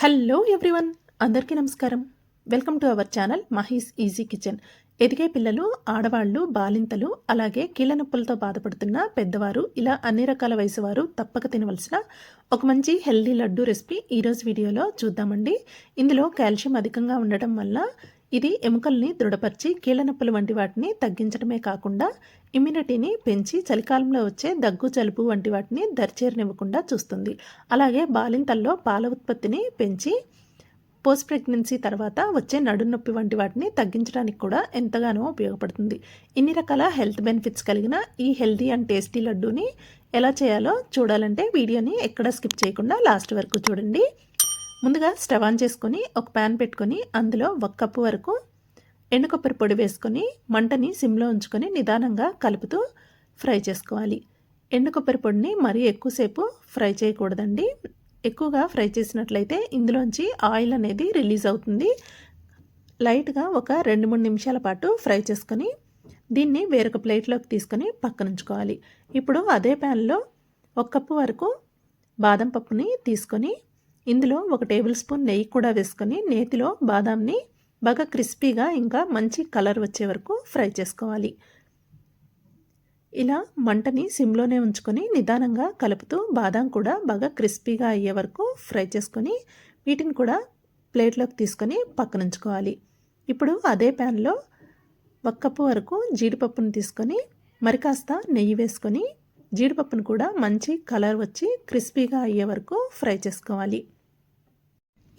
Hello everyone అందరికీ నమస్కారం. Welcome to our channel Mahi's easy kitchen. ఎదిగే పిల్లలు ఆడవాళ్ళు బాలింతలు అలాగే కీళ్ళ నొప్పులతో బాధపడుతున్న పెద్దవారు ఇలా అన్ని రకాల వయసు వారు తప్పక తినవలసిన ఒక మంచి హెల్దీ లడ్డు రెసిపీ ఈరోజు వీడియోలో చూద్దామండి. ఇందులో కాల్షియం అధికంగా ఉండటం వల్ల ఇది ఎముకల్ని దృఢపరిచి కీళ్ళ నొప్పులు వంటి వాటిని తగ్గించడమే కాకుండా ఇమ్యూనిటీని పెంచి చలికాలంలో వచ్చే దగ్గు జలుబు వంటి వాటిని దరిచేరనివ్వకుండా చూస్తుంది. అలాగే బాలింతల్లో పాల ఉత్పత్తిని పెంచి పోస్ట్ ప్రెగ్నెన్సీ తర్వాత వచ్చే నడునొప్పి వంటి వాటిని తగ్గించడానికి కూడా ఎంతగానో ఉపయోగపడుతుంది. ఇన్ని రకాల హెల్త్ బెనిఫిట్స్ కలిగిన ఈ హెల్దీ అండ్ టేస్టీ లడ్డూని ఎలా చేయాలో చూడాలంటే వీడియోని ఎక్కడ స్కిప్ చేయకుండా లాస్ట్ వరకు చూడండి. ముందుగా స్టవ్ ఆన్ చేసుకొని ఒక ప్యాన్ పెట్టుకొని అందులో ఒక కప్పు వరకు ఎండు కొబ్బరి పొడి వేసుకొని మంటని సిమ్లో ఉంచుకొని నిదానంగా కలుపుతూ ఫ్రై చేసుకోవాలి. ఎండు కొబ్బరి పొడిని మరీ ఎక్కువసేపు ఫ్రై చేయకూడదండి. ఎక్కువగా ఫ్రై చేసినట్లయితే ఇందులోంచి ఆయిల్ అనేది రిలీజ్ అవుతుంది. లైట్గా ఒక రెండు మూడు నిమిషాల పాటు ఫ్రై చేసుకొని దీన్ని వేరొక ప్లేట్లోకి తీసుకొని పక్కనుంచుకోవాలి. ఇప్పుడు అదే ప్యాన్లో ఒక కప్పు వరకు బాదం పప్పుని తీసుకొని ఇందులో ఒక టేబుల్ స్పూన్ నెయ్యి కూడా వేసుకొని నేతిలో బాదాంని బాగా క్రిస్పీగా ఇంకా మంచి కలర్ వచ్చే వరకు ఫ్రై చేసుకోవాలి. ఇలా మంటని సిమ్లోనే ఉంచుకొని నిదానంగా కలుపుతూ బాదాం కూడా బాగా క్రిస్పీగా అయ్యే వరకు ఫ్రై చేసుకొని వీటిని కూడా ప్లేట్లోకి తీసుకొని పక్కనుంచుకోవాలి ఇప్పుడు అదే ప్యాన్లో ఒక కప్పు వరకు జీడిపప్పును తీసుకొని మరి కాస్త నెయ్యి వేసుకొని జీడిపప్పును కూడా మంచి కలర్ వచ్చి క్రిస్పీగా అయ్యే వరకు ఫ్రై చేసుకోవాలి.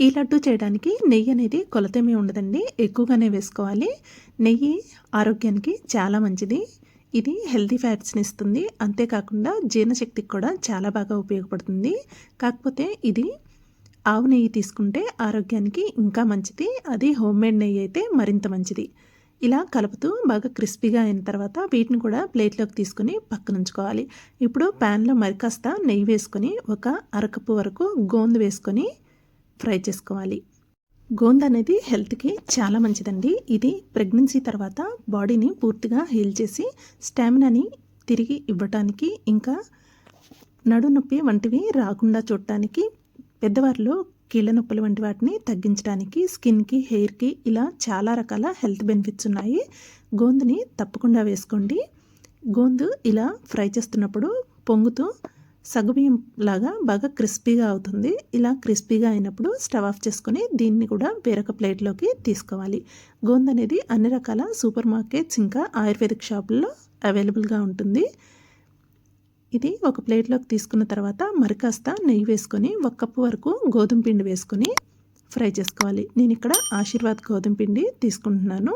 ఈ లడ్డు చేయడానికి నెయ్యి అనేది కొలతేమీ ఉండదండి. ఎక్కువగానే వేసుకోవాలి. నెయ్యి ఆరోగ్యానికి చాలా మంచిది. ఇది హెల్తీ ఫ్యాట్స్ని ఇస్తుంది. అంతేకాకుండా జీర్ణశక్తికి కూడా చాలా బాగా ఉపయోగపడుతుంది. కాకపోతే ఇది ఆవు నెయ్యి తీసుకుంటే ఆరోగ్యానికి ఇంకా మంచిది. అది హోమ్ మేడ్ నెయ్యి అయితే మరింత మంచిది. ఇలా కలుపుతూ బాగా క్రిస్పీగా అయిన తర్వాత వీటిని కూడా ప్లేట్లోకి తీసుకుని పక్కన ఉంచుకోవాలి. ఇప్పుడు ప్యాన్లో మరికాస్త నెయ్యి వేసుకొని ఒక అరకప్పు వరకు గోందు వేసుకొని ఫ్రై చేసుకోవాలి. గోంద అనేది హెల్త్కి చాలా మంచిదండి. ఇది ప్రెగ్నెన్సీ తర్వాత బాడీని పూర్తిగా హీల్ చేసి స్టామినాని తిరిగి ఇవ్వటానికి ఇంకా నడునొప్పి వంటివి రాకుండా చూడటానికి పెద్దవారిలో కీళ్ళ నొప్పులు వంటి వాటిని తగ్గించడానికి స్కిన్కి హెయిర్కి ఇలా చాలా రకాల హెల్త్ బెనిఫిట్స్ ఉన్నాయి. గోందుని తప్పకుండా వేసుకోండి. గోందు ఇలా ఫ్రై చేస్తున్నప్పుడు పొంగుతూ సగుబియ్యం లాగా బాగా క్రిస్పీగా అవుతుంది. ఇలా క్రిస్పీగా అయినప్పుడు స్టవ్ ఆఫ్ చేసుకొని దీన్ని కూడా వేరొక ప్లేట్లోకి తీసుకోవాలి. గోంద్ అనేది అన్ని రకాల సూపర్ మార్కెట్స్ ఇంకా ఆయుర్వేదిక్ షాపుల్లో అవైలబుల్గా ఉంటుంది. ఇది ఒక ప్లేట్లోకి తీసుకున్న తర్వాత మరికాస్త నెయ్యి వేసుకొని ఒక కప్పు వరకు గోధుమ పిండి వేసుకొని ఫ్రై చేసుకోవాలి. నేను ఇక్కడ ఆశీర్వాద్ గోధుమ పిండి తీసుకుంటున్నాను.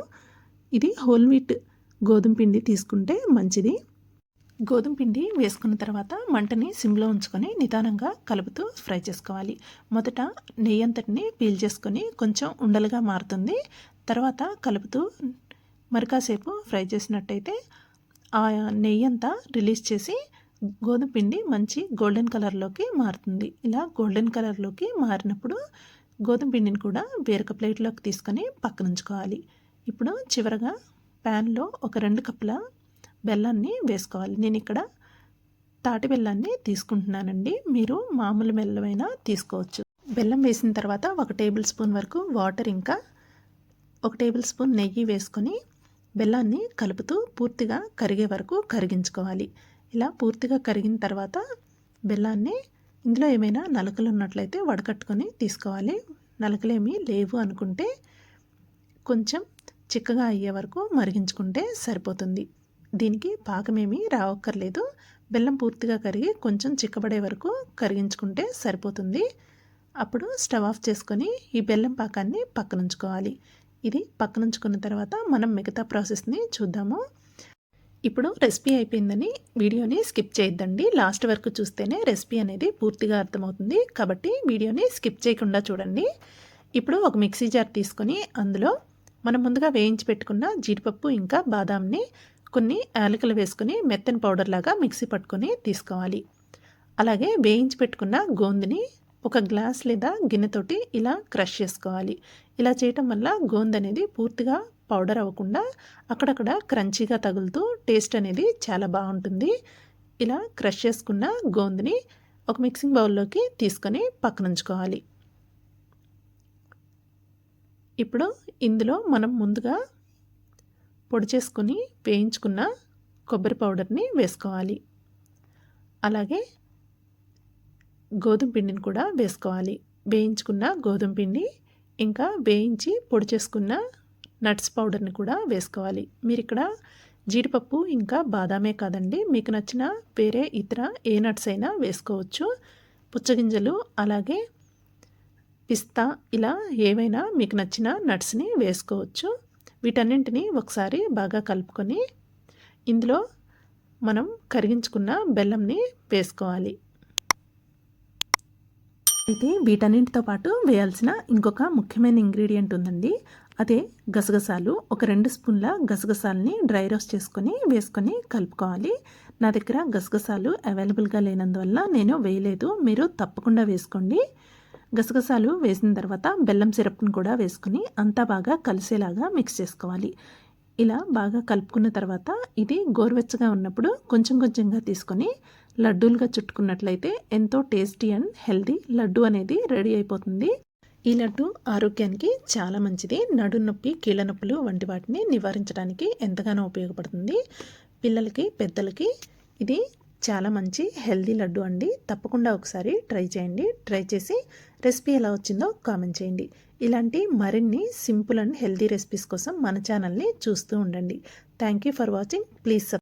ఇది హోల్ వీట్ గోధుమ పిండి తీసుకుంటే మంచిది. గోధుమ పిండి వేసుకున్న తర్వాత మంటని సిమ్లో ఉంచుకొని నిదానంగా కలుపుతూ ఫ్రై చేసుకోవాలి. మొదట నెయ్యి అంతటిని పీల్ చేసుకొని కొంచెం ఉండలుగా మారుతుంది. తర్వాత కలుపుతూ మరికాసేపు ఫ్రై చేసినట్టయితే ఆ నెయ్యి అంతా రిలీజ్ చేసి గోధుమ పిండి మంచి గోల్డెన్ కలర్లోకి మారుతుంది. ఇలా గోల్డెన్ కలర్లోకి మారినప్పుడు గోధుమ పిండిని కూడా వేరొక ప్లేట్లోకి తీసుకొని పక్కనుంచుకోవాలి. ఇప్పుడు చివరగా ప్యాన్లో ఒక రెండు కప్పుల బెల్లాన్ని వేసుకోవాలి. నేను ఇక్కడ తాటి బెల్లాన్ని తీసుకుంటున్నానండి. మీరు మామూలు బెల్లమైనా తీసుకోవచ్చు. బెల్లం వేసిన తర్వాత ఒక టేబుల్ స్పూన్ వరకు వాటర్ ఇంకా ఒక టేబుల్ స్పూన్ నెయ్యి వేసుకొని బెల్లాన్ని కలుపుతూ పూర్తిగా కరిగే వరకు కరిగించుకోవాలి. ఇలా పూర్తిగా కరిగిన తర్వాత బెల్లాన్ని ఇందులో ఏమైనా నలకలు ఉన్నట్లయితే వడకట్టుకొని తీసుకోవాలి. నలకలేమీ లేవు అనుకుంటే కొంచెం చిక్కగా అయ్యే వరకు మరిగించుకుంటే సరిపోతుంది. దీనికి పాకమేమీ రావక్కర్లేదు. బెల్లం పూర్తిగా కరిగి కొంచెం చిక్కబడే వరకు కరిగించుకుంటే సరిపోతుంది. అప్పుడు స్టవ్ ఆఫ్ చేసుకొని ఈ బెల్లం పాకాన్ని పక్కనుంచుకోవాలి. ఇది పక్కనుంచుకున్న తర్వాత మనం మిగతా ప్రాసెస్ని చూద్దాము. ఇప్పుడు రెసిపీ అయిపోయిందని వీడియోని స్కిప్ చేయొద్దండి. లాస్ట్ వరకు చూస్తేనే రెసిపీ అనేది పూర్తిగా అర్థమవుతుంది. కాబట్టి వీడియోని స్కిప్ చేయకుండా చూడండి. ఇప్పుడు ఒక మిక్సీ జార్ తీసుకొని అందులో మనం ముందుగా వేయించి పెట్టుకున్న జీడిపప్పు ఇంకా బాదాంని కొన్ని యాలకులు వేసుకుని మెత్తని పౌడర్ లాగా మిక్సీ పట్టుకొని తీసుకోవాలి. అలాగే వేయించి పెట్టుకున్న గోందిని ఒక గ్లాస్ లేదా గిన్నెతోటి ఇలా క్రష్ చేసుకోవాలి. ఇలా చేయటం వల్ల గోంద అనేది పూర్తిగా పౌడర్ అవ్వకుండా అక్కడక్కడ క్రంచీగా తగులుతూ టేస్ట్ అనేది చాలా బాగుంటుంది. ఇలా క్రష్ చేసుకున్న గోందిని ఒక మిక్సింగ్ బౌల్లోకి తీసుకొని పక్కనుంచుకోవాలి. ఇప్పుడు ఇందులో మనం ముందుగా పొడి చేసుకొని వేయించుకున్న కొబ్బరి పౌడర్ని వేసుకోవాలి. అలాగే గోధుమ పిండిని కూడా వేసుకోవాలి. వేయించుకున్న గోధుమ పిండి ఇంకా వేయించి పొడి చేసుకున్న నట్స్ పౌడర్ని కూడా వేసుకోవాలి. మీరు ఇక్కడ జీడిపప్పు ఇంకా బాదామే కాదండి మీకు నచ్చిన వేరే ఇతర ఏ నట్స్ అయినా వేసుకోవచ్చు. పుచ్చగింజలు అలాగే పిస్తా ఇలా ఏవైనా మీకు నచ్చిన నట్స్ని వేసుకోవచ్చు. వీటన్నింటినీ ఒకసారి బాగా కలుపుకొని ఇందులో మనం కరిగించుకున్న బెల్లంని వేసుకోవాలి. అయితే వీటన్నింటితో పాటు వేయాల్సిన ఇంకొక ముఖ్యమైన ఇంగ్రీడియంట్ ఉందండి. అదే గసగసాలు. ఒక రెండు స్పూన్ల గసగసాలని డ్రై రోస్ట్ చేసుకొని వేసుకొని కలుపుకోవాలి. నా దగ్గర గసగసాలు అవైలబుల్గా లేనందువల్ల నేను వేయలేదు. మీరు తప్పకుండా వేసుకోండి. గసగసాలు వేసిన తర్వాత బెల్లం సిరప్ను కూడా వేసుకుని అంతా బాగా కలిసేలాగా మిక్స్ చేసుకోవాలి. ఇలా బాగా కలుపుకున్న తర్వాత ఇది గోరువెచ్చగా ఉన్నప్పుడు కొంచెం కొంచెంగా తీసుకొని లడ్డూలుగా చుట్టుకున్నట్లయితే ఎంతో టేస్టీ అండ్ హెల్దీ లడ్డు అనేది రెడీ అయిపోతుంది. ఈ లడ్డు ఆరోగ్యానికి చాలా మంచిది. నడు నొప్పి కీళ్ళ నొప్పులు వంటి వాటిని నివారించడానికి ఎంతగానో ఉపయోగపడుతుంది. పిల్లలకి పెద్దలకి ఇది చాలా మంచి హెల్దీ లడ్డు అండి. తప్పకుండా ఒకసారి ట్రై చేయండి. ట్రై చేసి రెసిపీ ఎలా వచ్చిందో కామెంట్ చేయండి. ఇలాంటి మరిన్ని సింపుల్ అండ్ హెల్దీ రెసిపీస్ కోసం మన ఛానల్ని చూస్తూ ఉండండి. Thank you for watching please